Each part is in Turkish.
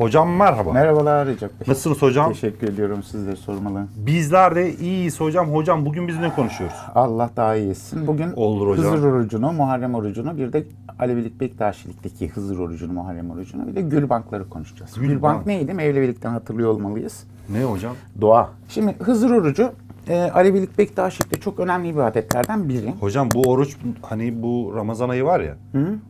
Hocam merhaba. Merhabalar Recep Bey. Nasılsınız hocam? Teşekkür ediyorum sizleri sormalı. Bizler de iyiyiz hocam. Hocam bugün biz ne konuşuyoruz? Allah daha iyi etsin. Bugün Olur hocam. Hızır orucunu, Muharrem orucunu, bir de Alevilik Bektaşilik'teki Hızır orucunu, Muharrem orucunu, bir de Gülbankları konuşacağız. Gülbank. Gülbank neydi? Mevlevilikten hatırlıyor olmalıyız. Ne hocam? Dua. Şimdi Hızır orucu e, Alevilik Bektaşilik'te çok önemli ibadetlerden biri. Hocam bu oruç hani bu Ramazan ayı var ya.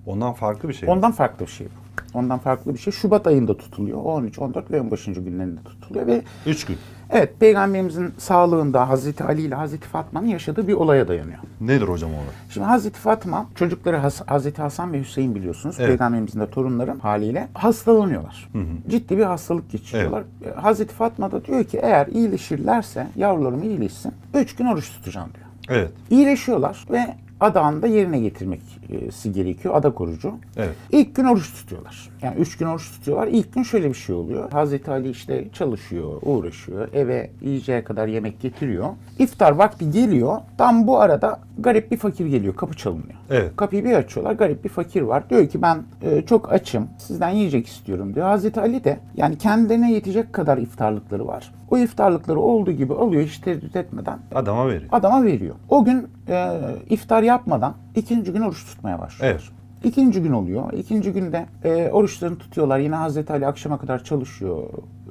Ondan farklı bir şey. Ondan farklı bir şey bu. Ondan farklı bir şey. Şubat ayında tutuluyor. 13, 14 ve 15. günlerinde tutuluyor ve Üç gün. evet Peygamberimizin sağlığında Hazreti Ali ile Hazreti Fatma'nın yaşadığı bir olaya dayanıyor. Nedir hocam olay? Şimdi Hazreti Fatma, çocukları Has- Hazreti Hasan ve Hüseyin biliyorsunuz. Evet. Peygamberimizin de torunları haliyle hastalanıyorlar. Ciddi bir hastalık geçiriyorlar. E, Hazreti Fatma da diyor ki eğer iyileşirlerse yavrularım iyileşsin. Üç gün oruç tutacağım diyor. Evet. İyileşiyorlar ve adağını da yerine getirmesi gerekiyor. Adak orucu. Evet. İlk gün oruç tutuyorlar. Yani üç gün oruç tutuyorlar. İlk gün şöyle bir şey oluyor. Hazreti Ali işte çalışıyor, uğraşıyor. Eve yiyeceğe kadar yemek getiriyor. İftar vakti geliyor. Tam bu arada garip bir fakir geliyor. Kapı çalınıyor. Evet. Kapıyı bir açıyorlar. Garip bir fakir var. Diyor ki ben e, çok açım. Sizden yiyecek istiyorum diyor. Hazreti Ali de yani kendilerine yetecek kadar iftarlıkları var. O iftarlıkları olduğu gibi alıyor hiç tereddüt etmeden Adama veriyor. adama veriyor. O gün e, iftar yapmadan ikinci gün oruç tutmaya başlıyor. Evet. İkinci gün oluyor. İkinci günde e, oruçlarını tutuyorlar. Yine Hazreti Ali akşama kadar çalışıyor,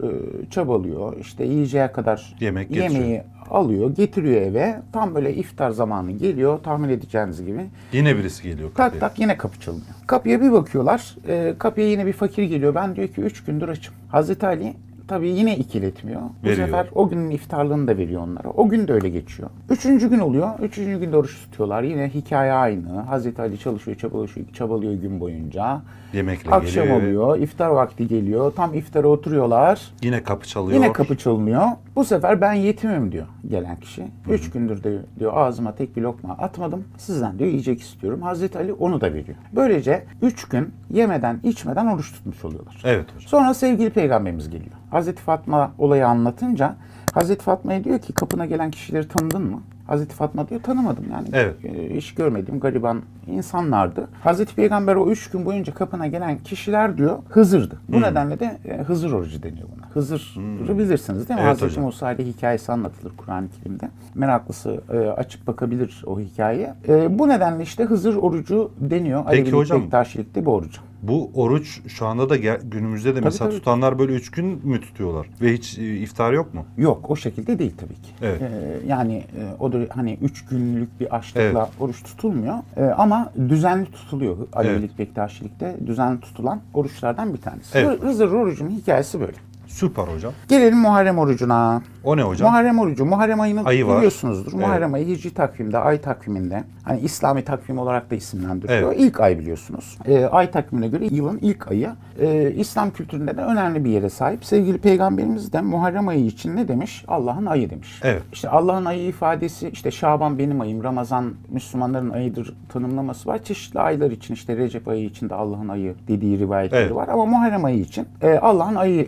e, çabalıyor. İşte yiyeceğe kadar Yemek getiriyor. yemeği alıyor, getiriyor eve. Tam böyle iftar zamanı geliyor. Tahmin edeceğiniz gibi. Yine birisi geliyor Tak kapıya. tak yine kapı çalınıyor. Kapıya bir bakıyorlar. e, kapıya yine bir fakir geliyor. Ben diyor ki üç gündür açım. Hazreti Ali tabii yine ikiletmiyor. Bu Veriyor. sefer o günün iftarlığını da veriyor onlara. O gün de öyle geçiyor. Üçüncü gün oluyor. Üçüncü günde oruç tutuyorlar. Yine hikaye aynı. Hazreti Ali çalışıyor, çabalıyor, çabalıyor gün boyunca. Yemekle Akşam geliyor. oluyor. iftar vakti geliyor. Tam iftara oturuyorlar. Yine kapı çalıyor. Yine kapı çalınıyor. Bu sefer ben yetimim diyor gelen kişi. Üç gündür de diyor ağzıma tek bir lokma atmadım. Sizden diyor yiyecek istiyorum. Hazreti Ali onu da veriyor. Böylece üç gün yemeden içmeden oruç tutmuş oluyorlar. Evet hocam. Sonra sevgili peygamberimiz geliyor. Hazreti Fatma olayı anlatınca Hazreti Fatma'ya diyor ki kapına gelen kişileri tanıdın mı? Hazreti Fatma diyor tanımadım yani. Evet. E, hiç görmediğim gariban insanlardı. Hazreti Peygamber o üç gün boyunca kapına gelen kişiler diyor Hızır'dı. Bu Hmm. nedenle de e, Hızır orucu deniyor buna. Hızır'ı bilirsiniz değil mi? Evet Hazreti hocam. Musa ile hikayesi anlatılır Kur'an-ı Kerim'de. Meraklısı e, açıp bakabilir o hikayeye. Bu nedenle işte Hızır orucu deniyor. Alevilik, hocam- Bektaşilikte bu orucu. Bu oruç şu anda da günümüzde de mesela tabii. tutanlar böyle üç gün mü tutuyorlar? Ve hiç e, iftar yok mu? Yok o şekilde değil tabii ki. Evet. Ee, yani o da hani üç günlük bir açlıkla oruç tutulmuyor. Ee, ama düzenli tutuluyor. Alevilik Bektaşilik'te düzenli tutulan oruçlardan bir tanesi. Evet. Hı- Hızır orucunun hikayesi böyle. Süper hocam. Gelelim Muharrem orucuna. O ne hocam? Muharrem orucu, Muharrem ayını Ayı var. biliyorsunuzdur. Evet. Muharrem ayı hicri takvimde, ay takviminde, hani İslami takvim olarak da isimlendiriliyor. Evet. İlk ay biliyorsunuz. Ee, ay takvimine göre yılın ilk ayı. Ee, İslam kültüründe de önemli bir yere sahip. Sevgili Peygamberimiz de Muharrem ayı için ne demiş? Allah'ın ayı demiş. Evet. İşte Allah'ın ayı ifadesi, işte Şaban benim ayım, Ramazan Müslümanların ayıdır tanımlaması var. Çeşitli aylar için işte Recep ayı için de Allah'ın ayı dediği rivayetleri Evet. var. Ama Muharrem ayı için e, Allah'ın ayı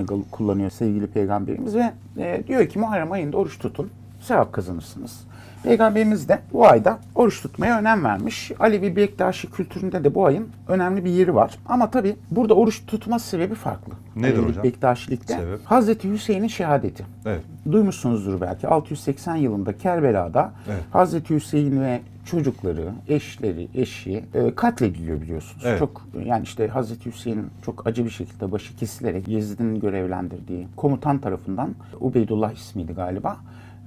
ifadesini kullanıyor sevgili peygamberimiz ve e, diyor ki Muharrem ayında oruç tutun, sevap kazanırsınız. Peygamberimiz de bu ayda oruç tutmaya önem vermiş. Alevi Bektaşi kültüründe de bu ayın önemli bir yeri var. Ama tabi burada oruç tutma sebebi farklı. Nedir Alevilik hocam? Bektaşilikte Sebep? Hazreti Hüseyin'in şehadeti. Evet. Duymuşsunuzdur belki 680 yılında Kerbela'da Evet. Hazreti Hüseyin ve çocukları, eşleri, eşi e, katlediliyor biliyorsunuz. Evet. Çok yani işte Hazreti Hüseyin çok acı bir şekilde başı kesilerek Yezid'in görevlendirdiği komutan tarafından Ubeydullah ismiydi galiba.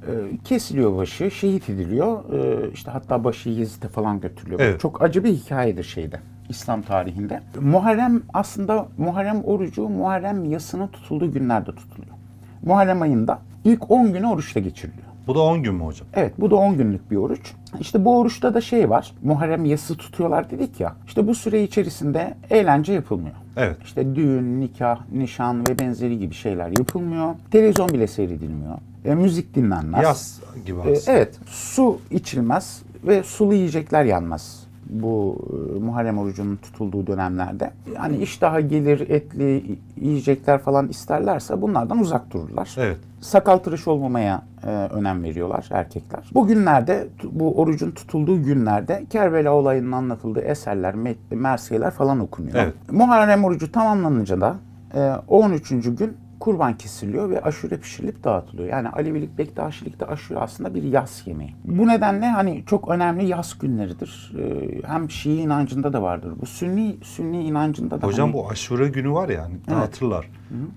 e, kesiliyor başı, şehit ediliyor. E, işte hatta başı Yezid'e falan götürülüyor. Evet. Çok acı bir hikayedir şeyde. İslam tarihinde. Muharrem aslında Muharrem orucu Muharrem yasının tutulduğu günlerde tutuluyor. Muharrem ayında ilk 10 günü oruçla geçiriliyor. Bu da 10 gün mü hocam? Evet bu da 10 günlük bir oruç. İşte bu oruçta da şey var. Muharrem yası tutuyorlar dedik ya. İşte bu süre içerisinde eğlence yapılmıyor. Evet. İşte düğün, nikah, nişan ve benzeri gibi şeyler yapılmıyor. Televizyon bile seyredilmiyor. E, müzik dinlenmez. Yaz gibi E, aslında. evet, su içilmez ve sulu yiyecekler yenmez bu e, Muharrem orucunun tutulduğu dönemlerde. Yani iştaha gelir, etli yiyecekler falan isterlerse bunlardan uzak dururlar. Evet. Sakal tıraş olmamaya e, önem veriyorlar erkekler. Bu günlerde, bu orucun tutulduğu günlerde Kerbela olayının anlatıldığı eserler, mersiyeler falan okunuyor. Evet. Muharrem orucu tamamlanınca da e, o 13. gün kurban kesiliyor ve aşure pişirilip dağıtılıyor. Yani Alevilik, Bektaşilikte aşure aslında bir yas yemeği. Bu nedenle hani çok önemli yas günleridir. E, hem Şii inancında da vardır. Bu Sünni Sünni inancında da Hocam hani- bu aşure günü var ya hani dağıtırlar.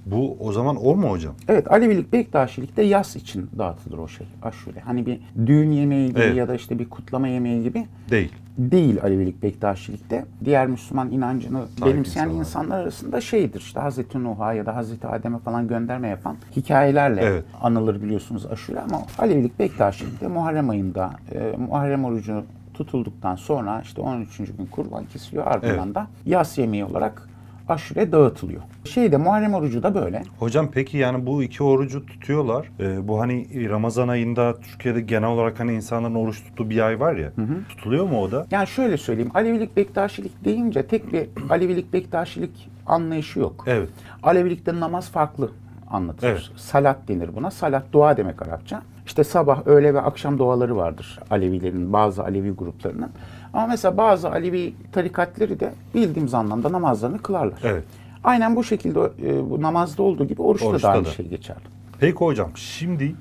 Bu o zaman o mu hocam? Evet Alevilik Bektaşilikte yas için dağıtılır o şey aşure. Hani bir düğün yemeği gibi Evet. ya da işte bir kutlama yemeği gibi Değil. Değil Alevilik Bektaşilikte. Diğer Müslüman inancını benimseyen insanlar. insanlar arasında şeydir. İşte Hazreti Nuh'a ya da Hazreti Adem'e falan gönderme yapan hikayelerle Evet. anılır biliyorsunuz aşure ama Alevilik Bektaşilikte Muharrem ayında e, Muharrem orucu tutulduktan sonra işte 13. gün kurban kesiliyor ardından Evet. da yas yemeği olarak aşure dağıtılıyor. Şeyde Muharrem orucu da böyle. Hocam peki yani bu iki orucu tutuyorlar. Ee, bu hani Ramazan ayında Türkiye'de genel olarak hani insanların oruç tuttuğu bir ay var ya. Tutuluyor mu o da? Yani şöyle söyleyeyim. Alevilik Bektaşilik deyince tek bir Alevilik Bektaşilik anlayışı yok. Evet. Alevilikte namaz farklı anlatılır. Evet. Salat denir buna. Salat dua demek Arapça. İşte sabah, öğle ve akşam duaları vardır Alevilerin, bazı Alevi gruplarının. Ama mesela bazı Alevi tarikatleri de bildiğimiz anlamda namazlarını kılarlar. Evet. Aynen bu şekilde e, bu namazda olduğu gibi oruçta, Oruçta da aynı da. şey geçerli. Peki hocam şimdi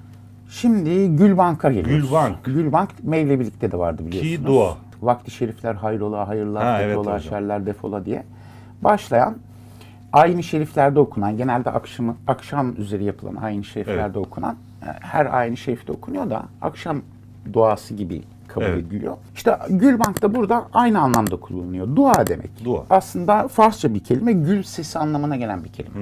Şimdi Gülbank'a geliyoruz. Gülbank. Gülbank Mevlevilik'te de vardı biliyorsunuz. dua. Vakti şerifler hayrola, hayırlar, Ha, evet defola, hocam. şerler, defola diye başlayan aynı şeriflerde okunan, genelde akşamı, akşam üzeri yapılan aynı şeriflerde okunan, e, her aynı şerifte okunuyor da akşam duası gibi kabul Evet. ediliyor. İşte Gülbank da burada aynı anlamda kullanılıyor. Dua demek. Dua. Aslında Farsça bir kelime, gül sesi anlamına gelen bir kelime.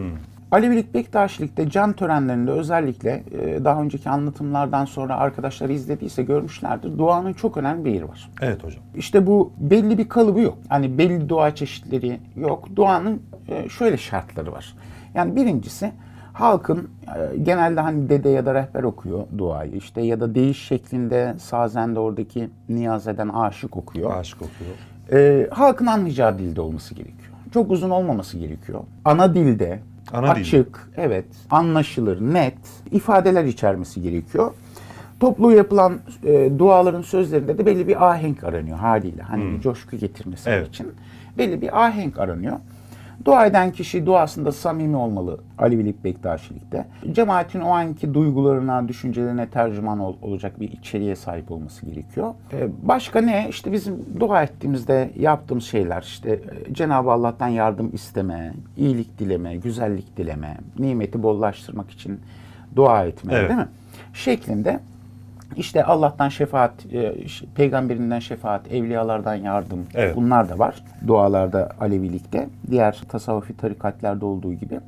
Alevilik Bektaşilik'te can törenlerinde özellikle e, daha önceki anlatımlardan sonra arkadaşlar izlediyse görmüşlerdir. Duanın çok önemli bir yeri var. evet hocam. İşte bu belli bir kalıbı yok. Hani belli dua çeşitleri yok. Duanın e, şöyle şartları var. Yani birincisi halkın e, genelde hani dede ya da rehber okuyor duayı işte ya da değiş şeklinde sazende oradaki niyaz eden aşık okuyor. Aşık okuyor. E, halkın anlayacağı dilde olması gerekiyor. Çok uzun olmaması gerekiyor. Ana dilde, Ana dilde. açık, evet, anlaşılır, net ifadeler içermesi gerekiyor. Toplu yapılan e, duaların sözlerinde de belli bir ahenk aranıyor haliyle. Hani bir coşku getirmesi Evet. için belli bir ahenk aranıyor. Dua eden kişi duasında samimi olmalı Alevilik Bektaşilik'te. Cemaatin o anki duygularına, düşüncelerine tercüman ol- olacak bir içeriğe sahip olması gerekiyor. Ee, başka ne? İşte bizim dua ettiğimizde yaptığımız şeyler işte e, Cenab-ı Allah'tan yardım isteme, iyilik dileme, güzellik dileme, nimeti bollaştırmak için dua etme Evet. değil mi? Şeklinde işte Allah'tan şefaat, e, peygamberinden şefaat, evliyalardan yardım Evet. bunlar da var dualarda Alevilikte. Diğer tasavvufi tarikatlerde olduğu gibi.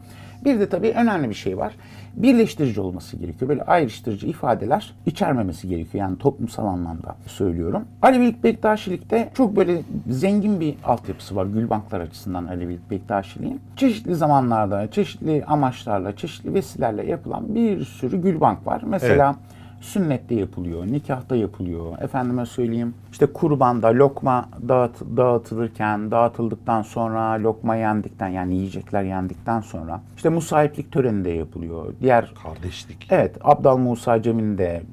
Bir de tabii önemli bir şey var. Birleştirici olması gerekiyor. Böyle ayrıştırıcı ifadeler içermemesi gerekiyor. Yani toplumsal anlamda söylüyorum. Alevilik Bektaşilik'te çok böyle zengin bir altyapısı var Gülbanklar açısından Alevilik Bektaşiliğin. Çeşitli zamanlarda, çeşitli amaçlarla, çeşitli vesilelerle yapılan bir sürü Gülbank var. Mesela sünnette yapılıyor, nikahta yapılıyor. Efendime söyleyeyim işte kurbanda lokma dağıt, dağıtılırken, dağıtıldıktan sonra lokma yendikten yani yiyecekler yendikten sonra işte musahiplik töreninde yapılıyor. Diğer Kardeşlik. Evet, Abdal Musa Cemi'nde,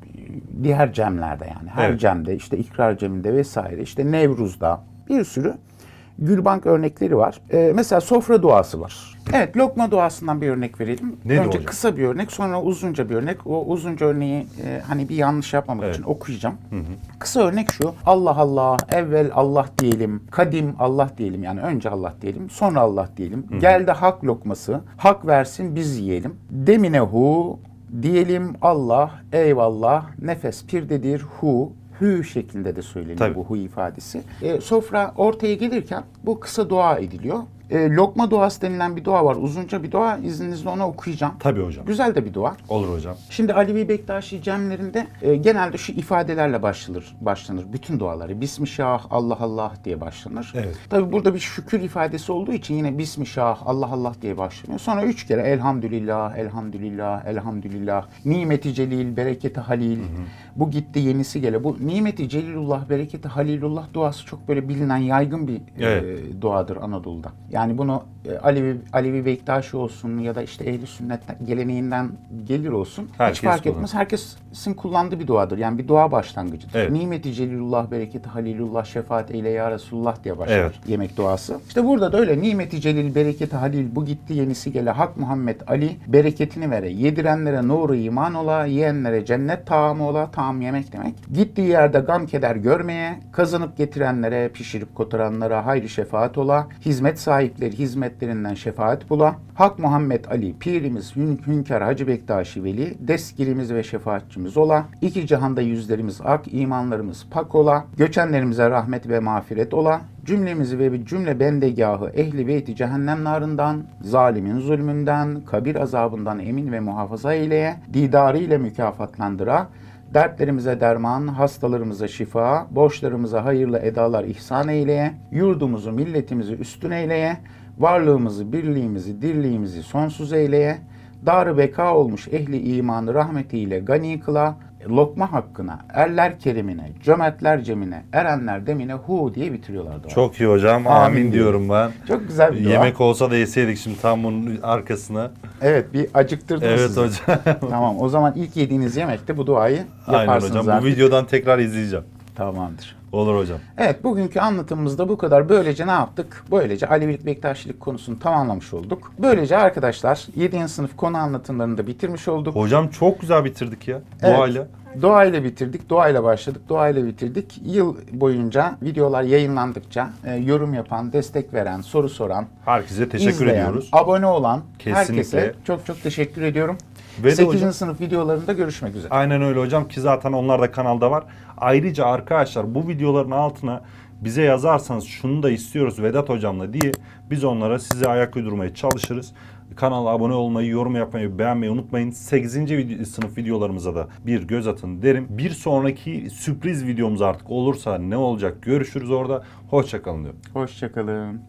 diğer cemlerde yani her Evet. cemde, işte ikrar ceminde vesaire, işte Nevruz'da bir sürü Gülbank örnekleri var. Ee, mesela sofra duası var. Evet, lokma duasından bir örnek verelim. Nedir Önce hocam? kısa bir örnek, sonra uzunca bir örnek. O uzunca örneği e, hani bir yanlış yapmamak Evet. için okuyacağım. Kısa örnek şu. Allah Allah, evvel Allah diyelim, kadim Allah diyelim yani önce Allah diyelim, sonra Allah diyelim. Geldi hak lokması, hak versin biz yiyelim. Deminehu, diyelim Allah, eyvallah, nefes pirdedir, hu, hü şeklinde de söyleniyor Tabii. bu hu ifadesi. E, sofra ortaya gelirken bu kısa dua ediliyor. E, lokma duası denilen bir dua var. Uzunca bir dua. İzninizle onu okuyacağım. Tabii hocam. Güzel de bir dua. Olur hocam. Şimdi Alevi Bektaşi cemlerinde e, genelde şu ifadelerle başlanır, başlanır bütün duaları. Bismillah, Allah Allah diye başlanır. Evet. Tabi burada bir şükür ifadesi olduğu için yine Bismillah, Allah Allah diye başlanıyor. Sonra üç kere Elhamdülillah, Elhamdülillah, Elhamdülillah, Nimeti Celil, Bereketi Halil. Bu gitti yenisi gele. Bu Nimeti Celilullah, Bereketi Halilullah duası çok böyle bilinen yaygın bir Evet. e, duadır Anadolu'da. Yani bunu e, Alevi, Alevi Bektaşi olsun ya da işte ehli sünnet geleneğinden gelir olsun. Herkes hiç fark kullanır. etmez. Herkesin kullandığı bir duadır. Yani bir dua başlangıcıdır. Evet. Nimeti celilullah, bereketi halilullah, şefaat eyle ya Resulullah diye başlar Evet. yemek duası. İşte burada da öyle nimeti celil, bereketi halil, bu gitti yenisi gele, hak Muhammed Ali, bereketini vere. Yedirenlere nuru iman ola, yiyenlere cennet taamı ola, taam yemek demek. Gittiği yerde gam keder görmeye, kazanıp getirenlere, pişirip kotaranlara hayri şefaat ola, hizmet sahipleri hizmetlerinden şefaat bula. Hak Muhammed Ali, pirimiz hün, Hünkar Hacı Bektaşi Veli, deskirimiz ve şefaatçimiz ola. İki cihanda yüzlerimiz ak, imanlarımız pak ola. Göçenlerimize rahmet ve mağfiret ola. Cümlemizi ve bir cümle bendegahı ehli beyti cehennem narından, zalimin zulmünden, kabir azabından emin ve muhafaza eyleye, didarı ile mükafatlandıra, Dertlerimize derman, hastalarımıza şifa, borçlarımıza hayırlı edalar ihsan eyleye, yurdumuzu, milletimizi üstün eyleye, varlığımızı, birliğimizi, dirliğimizi sonsuz eyleye, darı beka olmuş ehli imanı rahmetiyle gani kıla, lokma hakkına, erler kerimine, cömertler cemine, erenler demine hu diye bitiriyorlar duayı. Çok iyi hocam. Amin Amin, diyorum ben. Çok güzel bir dua. Yemek olsa da yeseydik şimdi tam bunun arkasına. Evet bir acıktırdınız Evet sizi. hocam. Tamam o zaman ilk yediğiniz yemekte bu duayı yaparsınız Aynen hocam. Bu artık. videodan tekrar izleyeceğim. Tamamdır. Olur hocam. Evet bugünkü anlatımımızda bu kadar. Böylece ne yaptık? Böylece Alevilik Bektaşilik konusunu tamamlamış olduk. Böylece arkadaşlar 7. sınıf konu anlatımlarını da bitirmiş olduk. Hocam çok güzel bitirdik ya. Evet. Duayla. Doğayla bitirdik, doğayla başladık, doğayla bitirdik. Yıl boyunca videolar yayınlandıkça e, yorum yapan, destek veren, soru soran, Herkese teşekkür izleyen, ediyoruz. abone olan Kesinlikle. herkese çok çok teşekkür ediyorum. Ve de 8. hocam- sınıf videolarında görüşmek üzere. Aynen öyle hocam ki zaten onlar da kanalda var. Ayrıca arkadaşlar bu videoların altına bize yazarsanız şunu da istiyoruz Vedat hocamla diye biz onlara size ayak uydurmaya çalışırız. Kanala abone olmayı, yorum yapmayı, beğenmeyi unutmayın. 8. video- sınıf videolarımıza da bir göz atın derim. Bir sonraki sürpriz videomuz artık olursa ne olacak görüşürüz orada. Hoşçakalın diyorum. Hoşçakalın.